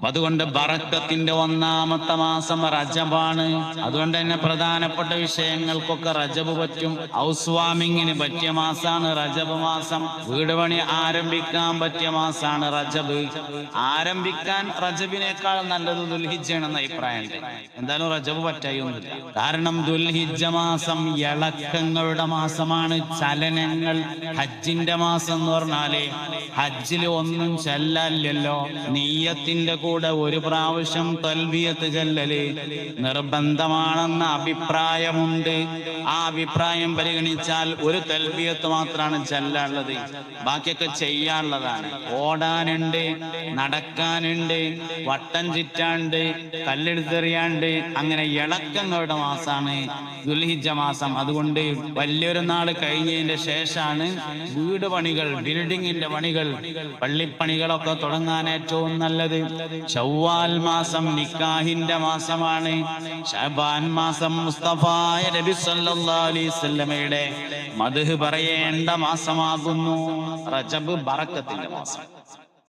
അപ്പൊ അതുകൊണ്ട് ബറക്കത്തിന്റെ ഒന്നാമത്തെ മാസം റജബാണ്. അതുകൊണ്ട് തന്നെ പ്രധാനപ്പെട്ട വിഷയങ്ങൾക്കൊക്കെ റജബ് പറ്റും. ഹൗസ് വാമിങ്ങിന് പറ്റിയ മാസമാണ് റജബ് മാസം. വീട് പണി ആരംഭിക്കാൻ പറ്റിയ മാസമാണ് റജബ്. ആരംഭിക്കാൻ റജബിനേക്കാൾ നല്ലത് എന്ന അഭിപ്രായമുണ്ട് എന്തായാലും റജബ് പറ്റായൊന്നുമില്ല. കാരണം ദുൽഹിജ മാസം ഇളക്കങ്ങളുടെ മാസമാണ്. ചലനങ്ങൾ ഹജ്ജിന്റെ മാസം എന്ന് പറഞ്ഞാൽ ഹജ്ജിൽ ഒന്നും ചെല്ലല്ലോ നീയത്തിന്റെ കൂടെ ഒരു പ്രാവശ്യം തൽവിയത്ത് ചെല്ലല് നിർബന്ധമാണെന്ന അഭിപ്രായമുണ്ട്. ആ അഭിപ്രായം പരിഗണിച്ചാൽ ഒരു തൽവിയത്ത് മാത്രമാണ് ചെല്ലാനുള്ളത്. ബാക്കിയൊക്കെ ചെയ്യാനുള്ളതാണ്. ഓടാനുണ്ട് നടക്കാനുണ്ട് വട്ടം ചുറ്റാണ്ട് കല്ലെടുത്തെറിയാണ്ട് അങ്ങനെ ഇളക്കങ്ങളുടെ മാസമാണ് ദുൽഹിജ മാസം. അതുകൊണ്ട് വലിയൊരു നാൾ കഴിഞ്ഞതിന്റെ ശേഷമാണ് വീട് പണികൾ ബിൽഡിങ്ങിന്റെ പണികൾ പള്ളിപ്പണികളൊക്കെ തുടങ്ങാൻ ഏറ്റവും നല്ലത്. ഷവ്വാൽ മാസം നിക്കാഹിന്റെ മാസമാണ്. ഷബാൻ മാസം മുസ്തഫായ നബി സല്ലല്ലാഹു അലൈഹി വസല്ലമയുടെ മദ്ഹ് പറയേണ്ട മാസമാകുന്നു. റജബ് ബറക്കത്തിന്റെ മാസം.